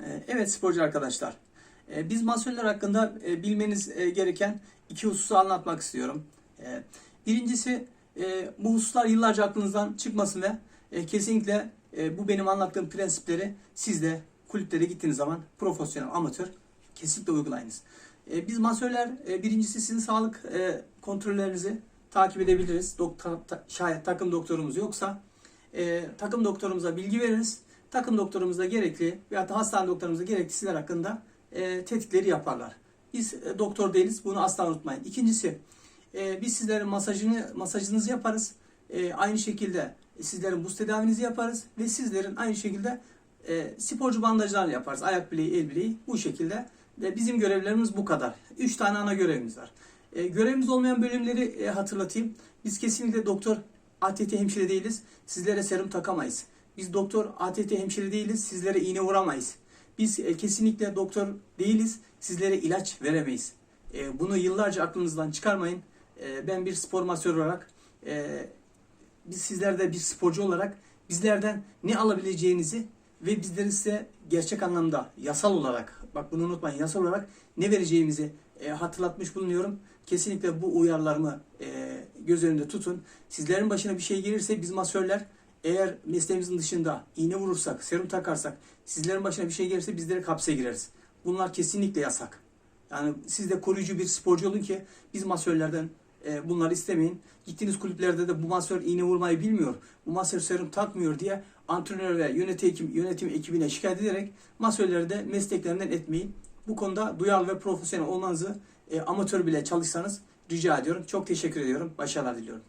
Ee, Evet sporcu arkadaşlar. Ee, Biz masörler hakkında e, bilmeniz e, gereken iki hususu anlatmak istiyorum. Ee, Birincisi e, bu hususlar yıllarca aklınızdan çıkmasın ve kesinlikle bu benim anlattığım prensipleri siz de kulüplere gittiğiniz zaman profesyonel, amatör kesinlikle uygulayınız. Biz masörler birincisi sizin sağlık kontrollerinizi takip edebiliriz. Doktor, şayet takım doktorumuz yoksa takım doktorumuza bilgi veririz. Takım doktorumuza gerekli veya da hastane doktorumuza gerekli sizler hakkında e, tetkikleri yaparlar. Biz e, doktor değiliz. Bunu asla unutmayın. İkincisi e, biz sizlerin masajını masajınızı yaparız. E, aynı şekilde sizlerin buz tedavinizi yaparız ve sizlerin aynı şekilde e, sporcu bandajlarını yaparız. Ayak bileği, el bileği bu şekilde. Ve bizim görevlerimiz bu kadar. Üç tane ana görevimiz var. E, görevimiz olmayan bölümleri e, hatırlatayım. Biz kesinlikle doktor ATT hemşire değiliz. Sizlere serum takamayız. Biz doktor ATT hemşire değiliz. Sizlere iğne vuramayız. Biz e, kesinlikle doktor değiliz. Sizlere ilaç veremeyiz. E, bunu yıllarca aklınızdan çıkarmayın. E, ben bir spor masörü olarak biz sizlerde bir sporcu olarak bizlerden ne alabileceğinizi ve bizleri size gerçek anlamda yasal olarak bak bunu unutmayın yasal olarak ne vereceğimizi hatırlatmış bulunuyorum. Kesinlikle bu uyarılarımı e, göz önünde tutun. Sizlerin başına bir şey gelirse biz masörler eğer mesleğimizin dışında iğne vurursak, serum takarsak, sizlerin başına bir şey gelirse biz direkt hapse gireriz. Bunlar kesinlikle yasak. Yani siz de koruyucu bir sporcu olun ki biz masörlerden e, bunları istemeyin. Gittiğiniz kulüplerde de bu masör iğne vurmayı bilmiyor, bu masör serum takmıyor diye antrenör ve yönetim, yönetim ekibine şikayet ederek masörleri de mesleklerinden etmeyin. Bu konuda duyarlı ve profesyonel olmanızı e, amatör bile çalışsanız rica ediyorum. Çok teşekkür ediyorum. Başarılar diliyorum.